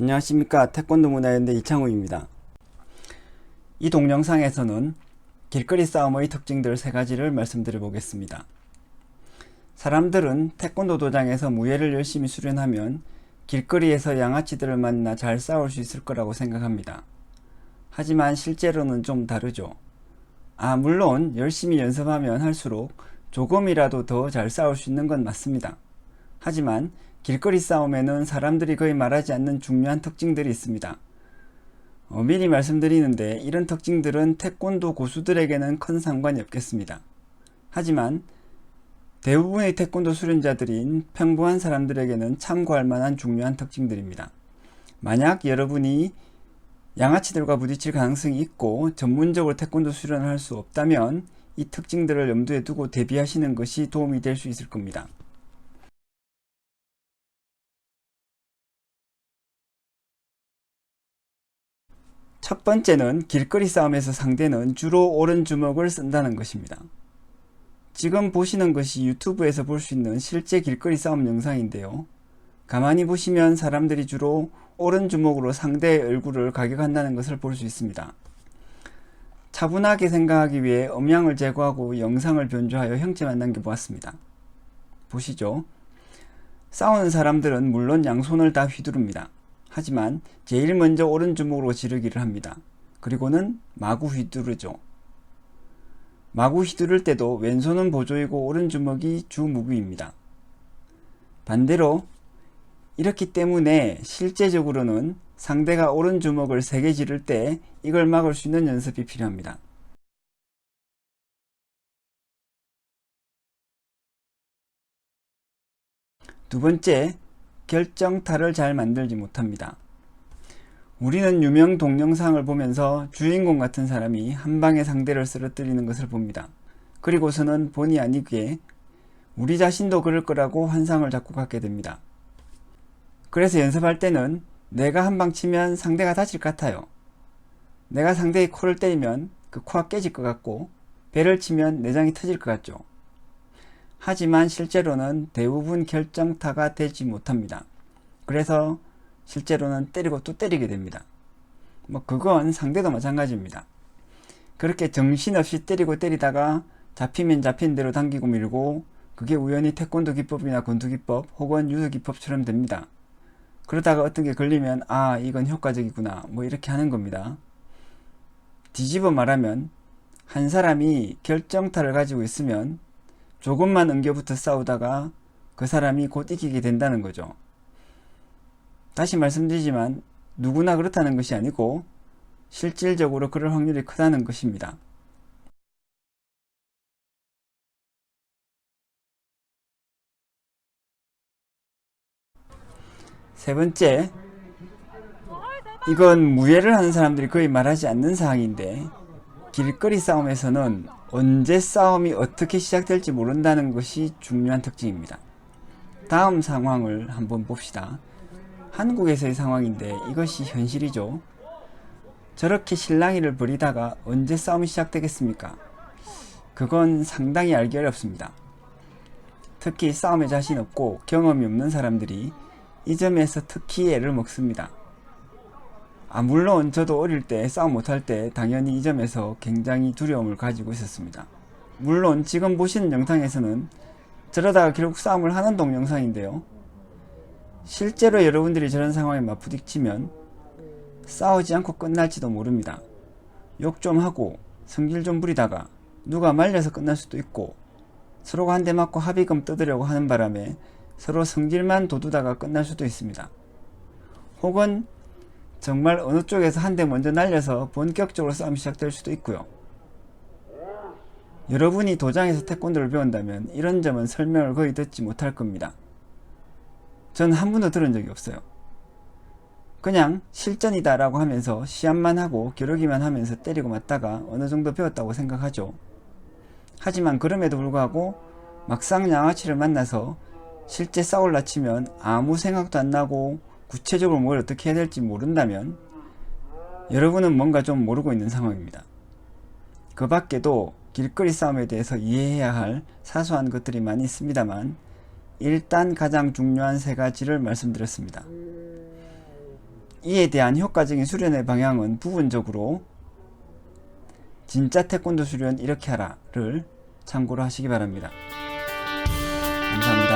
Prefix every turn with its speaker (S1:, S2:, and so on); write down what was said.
S1: 안녕하십니까 태권도 문화연대 이창우입니다. 이 동영상에서는 길거리 싸움의 특징들 세 가지를 말씀드려 보겠습니다. 사람들은 태권도 도장에서 무예를 열심히 수련하면 길거리에서 양아치들을 만나 잘 싸울 수 있을 거라고 생각합니다. 하지만 실제로는 좀 다르죠. 아, 물론 열심히 연습하면 할수록 조금이라도 더 잘 싸울 수 있는 건 맞습니다. 하지만 길거리 싸움에는 사람들이 거의 말하지 않는 중요한 특징들이 있습니다. 어, 미리 말씀드리는데 이런 특징들은 태권도 고수들에게는 큰 상관이 없겠습니다. 하지만 대부분의 태권도 수련자들인 평범한 사람들에게는 참고할 만한 중요한 특징들입니다. 만약 여러분이 양아치들과 부딪힐 가능성이 있고 전문적으로 태권도 수련을 할 수 없다면 이 특징들을 염두에 두고 대비하시는 것이 도움이 될 수 있을 겁니다. 첫 번째는 길거리 싸움에서 상대는 주로 오른 주먹을 쓴다는 것입니다. 지금 보시는 것이 유튜브에서 볼 수 있는 실제 길거리 싸움 영상인데요. 가만히 보시면 사람들이 주로 오른 주먹으로 상대의 얼굴을 가격한다는 것을 볼 수 있습니다. 차분하게 생각하기 위해 음향을 제거하고 영상을 변조하여 형체만 남겨보았습니다. 보시죠. 싸우는 사람들은 물론 양손을 다 휘두릅니다. 하지만 제일 먼저 오른 주먹으로 지르기를 합니다. 그리고는 마구 휘두르죠. 마구 휘두를 때도 왼손은 보조이고 오른 주먹이 주무기입니다. 반대로 이렇기 때문에 실제적으로는 상대가 오른 주먹을 세게 지를 때 이걸 막을 수 있는 연습이 필요합니다. 두 번째, 결정타를 잘 만들지 못합니다. 우리는 유명 동영상을 보면서 주인공 같은 사람이 한 방에 상대를 쓰러뜨리는 것을 봅니다. 그리고서는 본의 아니게 우리 자신도 그럴 거라고 환상을 자꾸 갖게 됩니다. 그래서 연습할 때는 내가 한 방 치면 상대가 다칠 것 같아요. 내가 상대의 코를 때리면 그 코가 깨질 것 같고 배를 치면 내장이 터질 것 같죠. 하지만 실제로는 대부분 결정타가 되지 못합니다. 그래서 실제로는 때리고 또 때리게 됩니다. 뭐 그건 상대도 마찬가지입니다. 그렇게 정신없이 때리고 때리다가 잡히면 잡힌 대로 당기고 밀고 그게 우연히 태권도 기법이나 권투 기법 혹은 유도 기법처럼 됩니다. 그러다가 어떤 게 걸리면 아 이건 효과적이구나 뭐 이렇게 하는 겁니다. 뒤집어 말하면 한 사람이 결정타를 가지고 있으면 조금만 응겨부터 싸우다가 그 사람이 곧 이기게 된다는 거죠. 다시 말씀드리지만 누구나 그렇다는 것이 아니고 실질적으로 그럴 확률이 크다는 것입니다. 세 번째, 이건 무예를 하는 사람들이 거의 말하지 않는 사항인데 길거리 싸움에서는 언제 싸움이 어떻게 시작될지 모른다는 것이 중요한 특징입니다. 다음 상황을 한번 봅시다. 한국에서의 상황인데 이것이 현실이죠. 저렇게 실랑이를 벌이다가 언제 싸움이 시작되겠습니까? 그건 상당히 알기 어렵습니다. 특히 싸움에 자신 없고 경험이 없는 사람들이 이 점에서 특히 애를 먹습니다. 아, 물론 저도 어릴 때 싸움 못할 때 당연히 이 점에서 굉장히 두려움을 가지고 있었습니다. 물론 지금 보시는 영상에서는 저러다가 결국 싸움을 하는 동영상인데요. 실제로 여러분들이 저런 상황에 맞부딪히면 싸우지 않고 끝날지도 모릅니다. 욕 좀 하고 성질 좀 부리다가 누가 말려서 끝날 수도 있고 서로가 한 대 맞고 합의금 뜯으려고 하는 바람에 서로 성질만 돋우다가 끝날 수도 있습니다. 혹은 정말 어느 쪽에서 한 대 먼저 날려서 본격적으로 싸움이 시작될 수도 있고요. 여러분이 도장에서 태권도를 배운다면 이런 점은 설명을 거의 듣지 못할 겁니다. 전 한 번도 들은 적이 없어요. 그냥 실전이다 라고 하면서 시합만 하고 겨루기만 하면서 때리고 맞다가 어느 정도 배웠다고 생각하죠. 하지만 그럼에도 불구하고 막상 양아치를 만나서 실제 싸울라 치면 아무 생각도 안 나고 구체적으로 뭘 어떻게 해야 될지 모른다면 여러분은 뭔가 좀 모르고 있는 상황입니다. 그 밖에도 길거리 싸움에 대해서 이해해야 할 사소한 것들이 많이 있습니다만 일단 가장 중요한 세 가지를 말씀드렸습니다. 이에 대한 효과적인 수련의 방향은 부분적으로 진짜 태권도 수련 이렇게 하라를 참고로 하시기 바랍니다. 감사합니다.